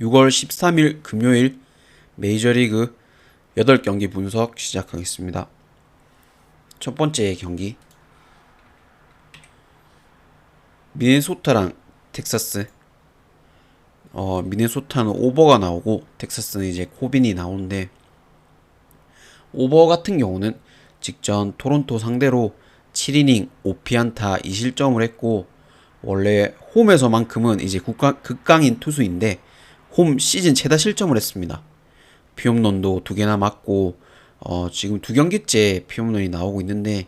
6월 13일 금요일 메이저리그 8경기 분석 시작하겠습니다. 첫 번째 경기 미네소타랑 텍사스 어, 미네소타는 오버가 나오고 텍사스는 이제 코빈이 나오는데 오버 같은 경우는 직전 토론토 상대로 7이닝 5피안타 2실점을 했고 원래 홈에서만큼은 이제 국가, 극강인 투수인데 홈 시즌 최다 실점을 했습니다. 피홈런도 두 개나 맞고 어, 지금 두 경기째 피홈런이 나오고 있는데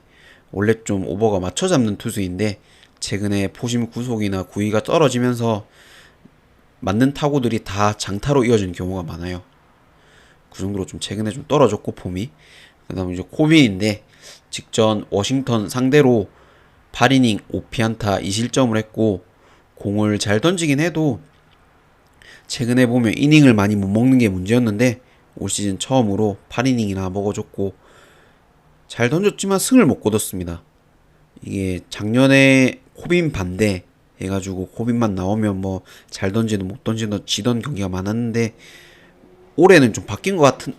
원래 좀 오버가 맞춰 잡는 투수인데 최근에 포심 구속이나 구위가 떨어지면서 맞는 타구들이 다 장타로 이어진 경우가 많아요. 그 정도로 좀 최근에 좀 떨어졌고 폼이 그다음에 이제 코빈인데 직전 워싱턴 상대로 8이닝 5피안타 2실점을 했고 공을 잘 던지긴 해도 최근에 보면 이닝을 많이 못 먹는 게 문제였는데 올 시즌 처음으로 8이닝이나 먹어줬고 잘 던졌지만 승을 못 거뒀습니다. 이게 작년에 코빈 반대 해가지고 코빈만 나오면 뭐 잘 던지는 못 던지는 지던 경기가 많았는데 올해는 좀 바뀐 것 같은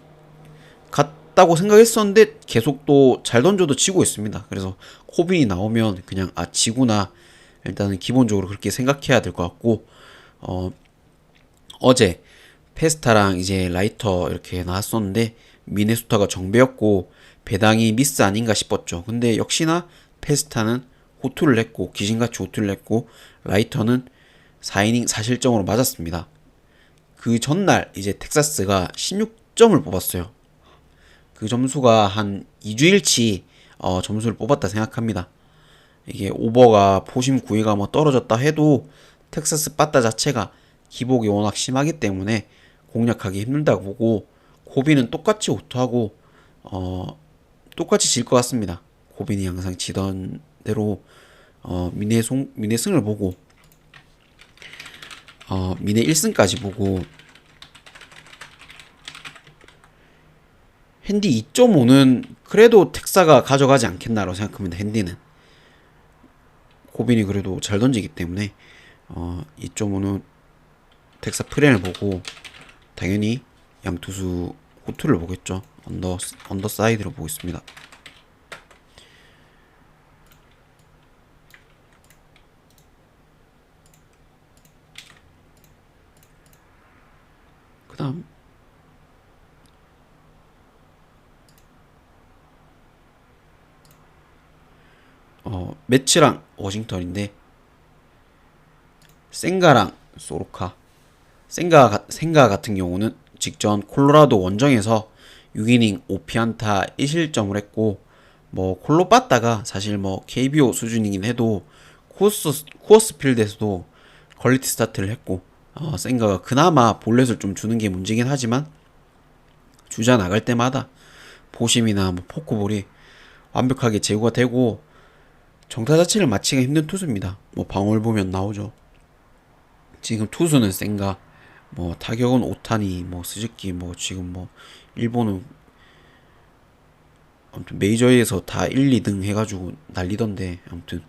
같다고 생각했었는데 계속 또 잘 던져도 지고 있습니다. 그래서 코빈이 나오면 그냥 아 지구나 일단은 기본적으로 그렇게 생각해야 될 것 같고 어 어제 페스타랑 이제 라이터 이렇게 나왔었는데 미네소타가 정배였고 배당이 미스 아닌가 싶었죠. 근데 역시나 페스타는 호투를 냈고 귀신같이 호투를 냈고 라이터는 4이닝 4실점으로 맞았습니다. 그 전날 이제 텍사스가 16점을 뽑았어요. 그 점수가 한 2주일치 어, 점수를 뽑았다 생각합니다. 이게 오버가 포심 구위가 뭐 떨어졌다 해도 텍사스 빠따 자체가 기복이 워낙 심하기 때문에 공략하기 힘들다고 보고 고빈은 똑같이 호투하고 어, 똑같이 질 것 같습니다. 고빈이 항상 지던 대로 어, 미네 송 미네 승을 보고 어, 미네 1승까지 보고 핸디 2.5는 그래도 텍사가 가져가지 않겠나라고 생각합니다. 핸디는 고빈이 그래도 잘 던지기 때문에 어, 2.5는 텍사 프렌을 보고 당연히 양투수 호투를 보겠죠. 언더 언더 사이드로 보겠습니다. 그다음 어 매치랑 워싱턴인데 생가랑 소로카 생가 가- 생가 같은 경우는 직전 콜로라도 원정에서 6이닝 5피안타 1실점을 했고 뭐 콜로 빠따가 사실 뭐 KBO 수준이긴 해도 코스 코어스 필드에서도 퀄리티 스타트를 했고 어, 생가가 그나마 볼넷을 좀 주는 게 문제긴 하지만 주자 나갈 때마다 포심이나 뭐 포크볼이 완벽하게 제구가 되고 정타 자체를 맞히기가 힘든 투수입니다. 뭐 방울 보면 나오죠. 지금 투수는 센가, 뭐 타격은 오타니, 뭐 스즈키, 뭐 지금 뭐 일본은 아무튼 메이저에서 다 1, 2등 해가지고 난리던데 아무튼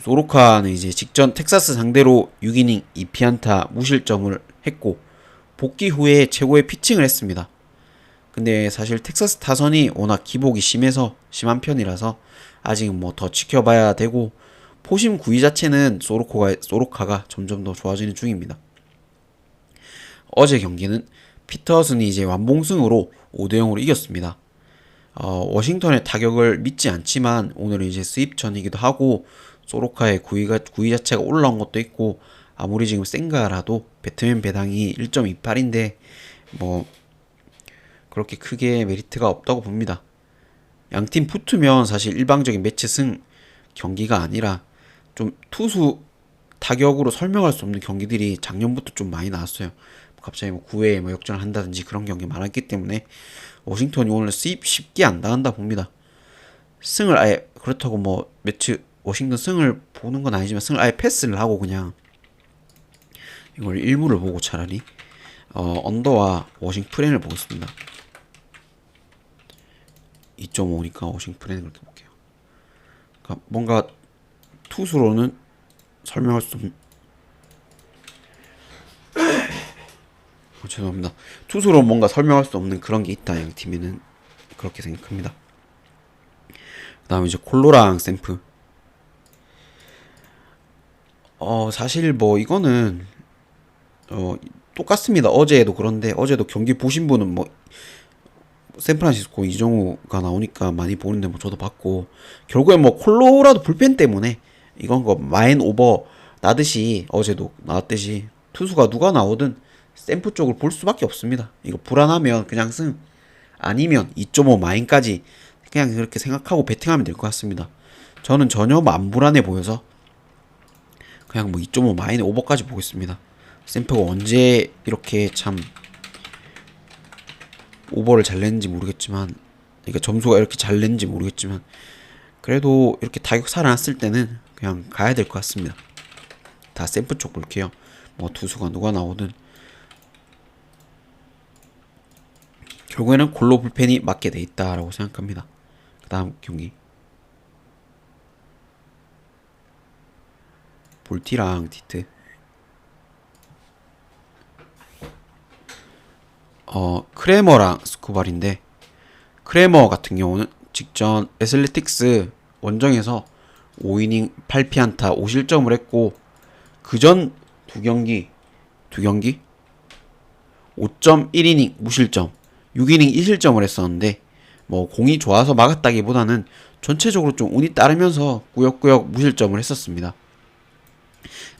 소로카는 이제 직전 텍사스 상대로 6이닝 2피안타 무실점을 했고 복귀 후에 최고의 피칭을 했습니다. 근데 사실 텍사스 타선이 워낙 기복이 심해서 심한 편이라서 아직은 뭐 더 지켜봐야 되고 포심 구위 자체는 소로코가 소로카가 점점 더 좋아지는 중입니다. 어제 경기는 피터슨이 이제 완봉승으로 5대 0으로 이겼습니다. 어, 워싱턴의 타격을 믿지 않지만 오늘은 이제 수입전이기도 하고 소로카의 구위가 구위 자체가 올라온 것도 있고 아무리 지금 센가라도 배트맨 배당이 1.28인데 뭐 그렇게 크게 메리트가 없다고 봅니다. 양 팀 붙으면 사실 일방적인 매치 승 경기가 아니라 좀 투수 타격으로 설명할 수 없는 경기들이 작년부터 좀 많이 나왔어요. 갑자기 뭐 9회에 뭐 역전을 한다든지 그런 경기 많았기 때문에 워싱턴이 오늘 수입 쉽게 안 당한다 봅니다. 승을 아예 그렇다고 뭐 매치 워싱턴 승을 보는 건 아니지만 승을 아예 패스를 하고 그냥 이걸 일부를 보고 차라리 어, 언더와 워싱 프렌을 보겠습니다. 2.5니까 워싱 프렌을 그렇게 볼게요. 그러니까 뭔가 투수로는 설명할 수 없는 어, 죄송합니다. 투수로 뭔가 설명할 수 없는 그런 게 있다 양 팀에는 그렇게 생각합니다. 그 다음에 이제 콜로랑 샘프. 어 사실 뭐 이거는 어 똑같습니다. 어제도 그런데 어제도 경기 보신 분은 뭐 샌프란시스코 이정우가 나오니까 많이 보는데 뭐 저도 봤고 결국에 뭐 콜로라도 불펜 때문에 이건 거 마인 오버 나듯이 어제도 나왔듯이 투수가 누가 나오든 샘프 쪽을 볼 수밖에 없습니다. 이거 불안하면 그냥 승 아니면 2.5 마인까지 그냥 그렇게 생각하고 베팅하면 될 것 같습니다. 저는 전혀 뭐안 불안해 보여서 그냥 뭐 2.5 마인의 오버까지 보겠습니다. 샘프가 언제 이렇게 참 오버를 잘 냈는지 모르겠지만 그러니까 점수가 이렇게 잘 냈는지 모르겠지만 그래도 이렇게 타격 살아났을 때는 그냥 가야 될 것 같습니다. 다 샘프 쪽 볼게요. 뭐 투수가 누가 나오든 결국에는 골로 불펜이 맞게 돼 있다라고 생각합니다. 그 다음 경기. 볼티랑 디트. 어 크레머랑 스쿠발인데 크레머 같은 경우는 직전 애슬레틱스 원정에서 5이닝 8피안타 5실점을 했고 그 전 두 경기 두 경기? 5.1이닝 무실점 6이닝 2실점을 했었는데 뭐 공이 좋아서 막았다기보다는 전체적으로 좀 운이 따르면서 꾸역꾸역 무실점을 했었습니다.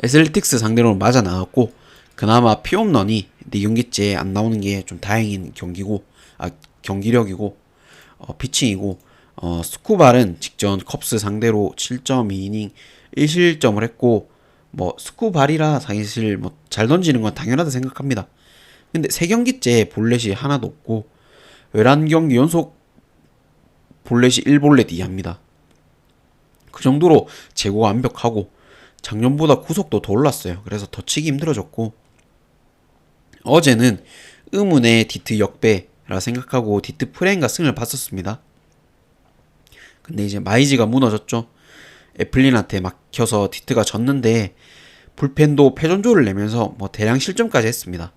애슬레틱스 상대로 맞아 나갔고 그나마 피홈런이 네 경기째 안 나오는 게 좀 다행인 경기고 아 경기력이고 어, 피칭이고 어, 스쿠발은 직전 컵스 상대로 7.2이닝 1실점을 했고 뭐 스쿠발이라 사실 뭐 잘 던지는 건 당연하다 생각합니다. 근데 세 경기째 볼넷이 하나도 없고 11경기 연속 볼넷이 1볼넷 이하입니다. 그 정도로 제고가 완벽하고 작년보다 구속도 더 올랐어요. 그래서 더 치기 힘들어졌고 어제는 의문의 디트 역배라 생각하고 디트 프레임과 승을 봤었습니다. 근데 이제 마이지가 무너졌죠. 애플린한테 막혀서 디트가 졌는데 불펜도 패전조를 내면서 뭐 대량 실점까지 했습니다.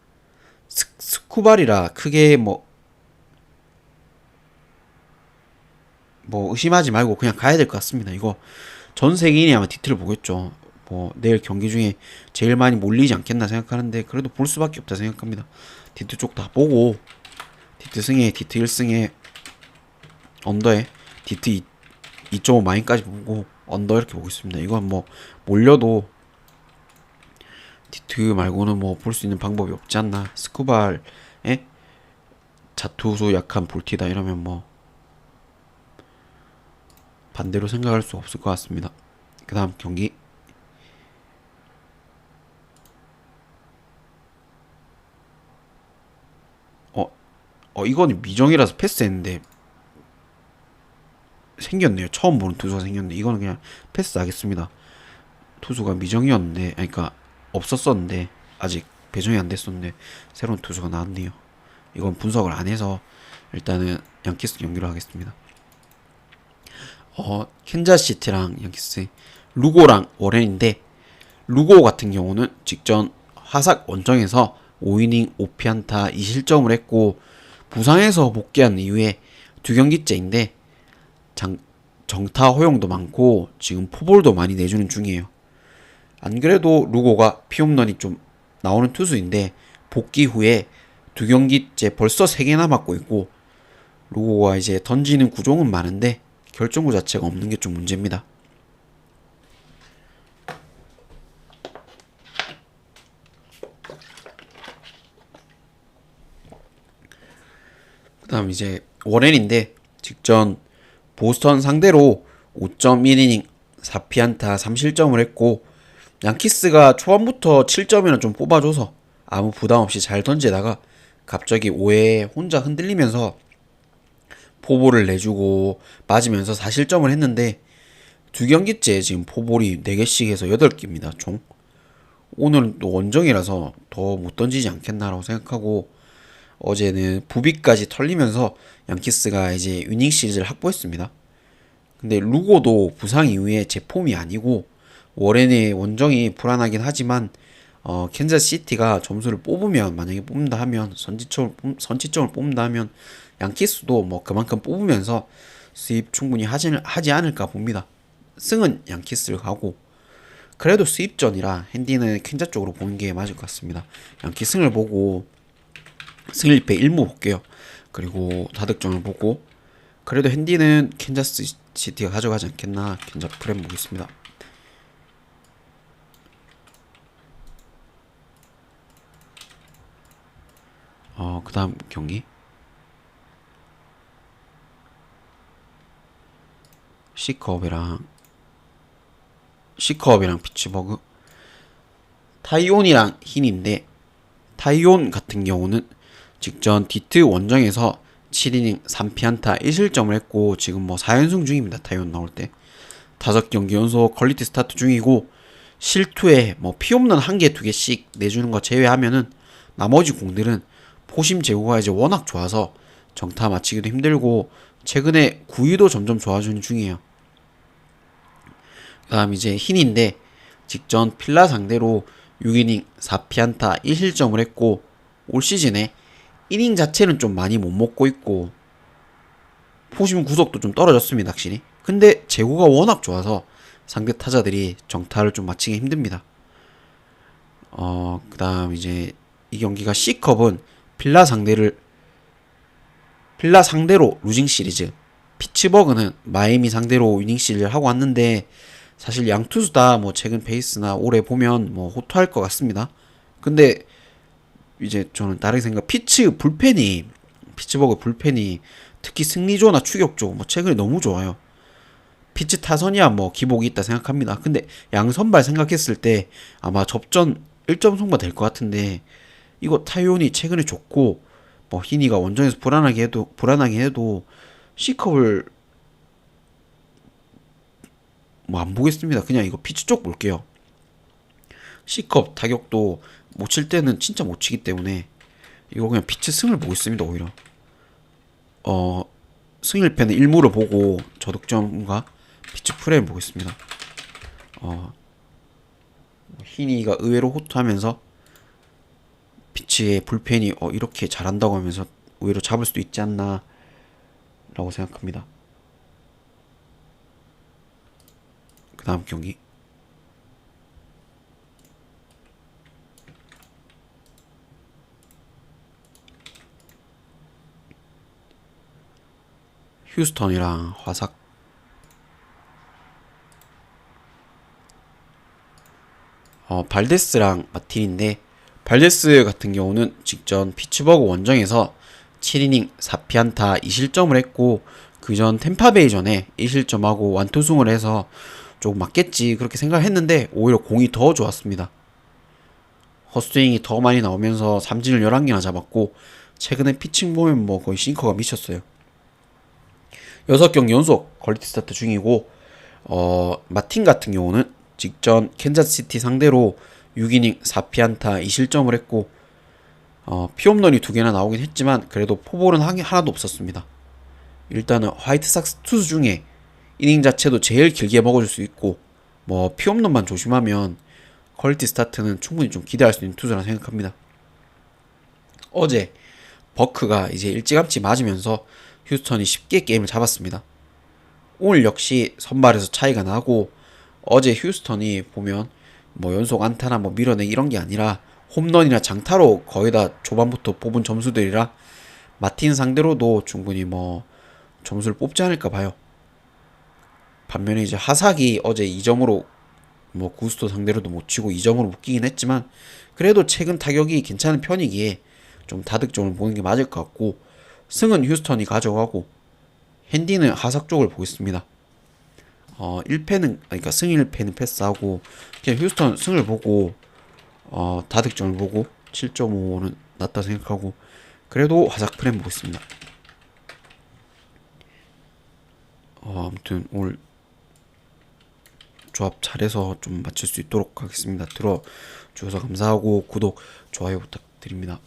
스, 스쿠발이라 크게 뭐, 뭐 의심하지 말고 그냥 가야 될 것 같습니다. 이거 전 세계인이 아마 디트를 보겠죠. 뭐 내일 경기 중에 제일 많이 몰리지 않겠나 생각하는데 그래도 볼 수밖에 없다 생각합니다. 디트 쪽 다 보고 디트 승에 디트 1승에 언더에 디트 2, 2.5 마인까지 보고 언더 이렇게 보고 있습니다. 이건 뭐 몰려도 디트 말고는 뭐 볼 수 있는 방법이 없지 않나. 스쿠발에 자투수 약한 볼티다 이러면 뭐 반대로 생각할 수 없을 것 같습니다. 그 다음 경기 어, 어 이거는 미정이라서 패스했는데 생겼네요. 처음 보는 투수가 생겼는데 이거는 그냥 패스하겠습니다. 투수가 미정이었는데, 그러니까 없었었는데 아직 배정이 안 됐었는데 새로운 투수가 나왔네요. 이건 분석을 안 해서 일단은 양키스 경기로 하겠습니다. 어, 캔자시티랑 양키스, 루고랑 워렌인데 루고 같은 경우는 직전 화삭 원정에서 5이닝 5피안타 2실점을 했고 부상에서 복귀한 이후에 두 경기째인데 장, 정타 허용도 많고 지금 포볼도 많이 내주는 중이에요. 안 그래도 루고가 피홈런이 좀 나오는 투수인데 복귀 후에 두 경기째 벌써 세 개나 맞고 있고 루고가 이제 던지는 구종은 많은데 결정구 자체가 없는 게 좀 문제입니다. 그 다음 이제 워렌인데 직전 보스턴 상대로 5.1이닝 4피안타 3실점을 했고 양키스가 초반부터 7점이나 좀 뽑아줘서 아무 부담 없이 잘 던지다가 갑자기 5회에 혼자 흔들리면서 포볼을 내주고 맞으면서 4실점을 했는데 두 경기째 지금 포볼이 4개씩 해서 8개입니다 총 오늘은 또 원정이라서 더 못 던지지 않겠나라고 생각하고 어제는 부비까지 털리면서 양키스가 이제 위닝 시리즈를 확보했습니다. 근데 루고도 부상 이후에 제 폼이 아니고 워렌의 원정이 불안하긴 하지만 어, 캔자스 시티가 점수를 뽑으면 만약에 뽑는다 하면 선취점을 뽑- 선취점을 뽑는다 하면 양키스도 뭐 그만큼 뽑으면서 수입 충분히 하지, 하지 않을까 봅니다. 승은 양키스를 가고 그래도 수입전이라 핸디는 캔자 쪽으로 보는 게 맞을 것 같습니다. 양키 승을 보고 승 1패 1무 볼게요. 그리고 다득점을 보고 그래도 핸디는 캔자스 시티가 가져가지 않겠나 캔자 프렘 보겠습니다. 어, 그 다음 경기. 시컵이랑 시컵이랑 피츠버그 타이온이랑 흰인데 타이온 같은 경우는 직전 디트 원정에서 7이닝 3피안타 1실점을 했고 지금 뭐 4연승 중입니다. 타이온 나올 때. 다섯 경기 연속 퀄리티 스타트 중이고 실투에 뭐 피 없는 한 개 두 개씩 내주는 거 제외하면은 나머지 공들은 포심 제구가 이제 워낙 좋아서 정타 맞히기도 힘들고 최근에 구위도 점점 좋아지는 중이에요. 그다음 이제 흰인데 직전 필라 상대로 6이닝 4피안타 1실점을 했고 올 시즌에 이닝 자체는 좀 많이 못 먹고 있고 포심 구속도 좀 떨어졌습니다 확실히 근데 제구가 워낙 좋아서 상대 타자들이 정타를 좀 맞히기 힘듭니다 어 그 다음 이제 이 경기가 C컵은 필라 상대를 필라 상대로 루징 시리즈 피츠버그는 마이미 상대로 위닝 시리즈를 하고 왔는데 사실 양 투수 다 뭐 최근 페이스나 올해 보면 뭐 호투할 것 같습니다. 근데 이제 저는 다르게 생각 피츠 불펜이 피츠버그 불펜이 특히 승리조나 추격조 뭐 최근에 너무 좋아요. 피츠 타선이야 뭐 기복이 있다 생각합니다. 근데 양 선발 생각했을 때 아마 접전 1점 승부가 될것 같은데 이거 타이온이 최근에 좋고 뭐 희니가 원정에서 불안하게 해도 불안하게 해도 C컵을 뭐 안 보겠습니다. 그냥 이거 피치 쪽 볼게요. C컵 타격도 못 칠 때는 진짜 못 치기 때문에 이거 그냥 피치 승을 보겠습니다. 오히려 어 승일패는 1무를 보고 저득점과 피치 프레임 보겠습니다. 어 희니가 의외로 호투하면서 피치의 불펜이 어 이렇게 잘한다고 하면서 의외로 잡을 수도 있지 않나 라고 생각합니다. 그 다음 경기 휴스턴이랑 화삭 어, 발데스랑 마틴인데 발데스 같은 경우는 직전 피츠버그 원정에서 7이닝 4피안타 2실점을 했고 그 전 템파베이전에 1실점하고 완투승을 해서 조금 맞겠지 그렇게 생각했는데 오히려 공이 더 좋았습니다. 헛스윙이 더 많이 나오면서 삼진을 11개나 잡았고 최근에 피칭 보면 뭐 거의 싱커가 미쳤어요. 6경기 연속 퀄리티 스타트 중이고 어, 마틴 같은 경우는 직전 캔자스시티 상대로 6이닝 4피안타 2실점을 했고 어, 피홈런이 두 개나 나오긴 했지만 그래도 포볼은 하나도 없었습니다. 일단은 화이트삭스 투수 중에 이닝 자체도 제일 길게 먹어줄 수 있고 뭐 피홈런만 조심하면 퀄리티 스타트는 충분히 좀 기대할 수 있는 투수라 생각합니다. 어제 버크가 이제 일찌감치 맞으면서 휴스턴이 쉽게 게임을 잡았습니다. 오늘 역시 선발에서 차이가 나고 어제 휴스턴이 보면 뭐 연속 안타나 뭐 밀어내 이런 게 아니라 홈런이나 장타로 거의 다 초반부터 뽑은 점수들이라 마틴 상대로도 충분히 뭐 점수를 뽑지 않을까 봐요. 반면에 이제 하삭이 어제 2점으로 뭐 구스토 상대로도 못 치고 2점으로 묶이긴 했지만 그래도 최근 타격이 괜찮은 편이기에 좀 다득점을 보는 게 맞을 것 같고 승은 휴스턴이 가져가고 핸디는 하삭 쪽을 보겠습니다. 어 1패는 그러니까 승 1패는 패스하고 그냥 휴스턴 승을 보고 어 다득점을 보고 7.5는 낮다 생각하고 그래도 하삭 프레임 보겠습니다. 어 아무튼 오늘 조합 잘해서 좀 맞출 수 있도록 하겠습니다. 들어 주셔서 감사하고 구독, 좋아요 부탁드립니다.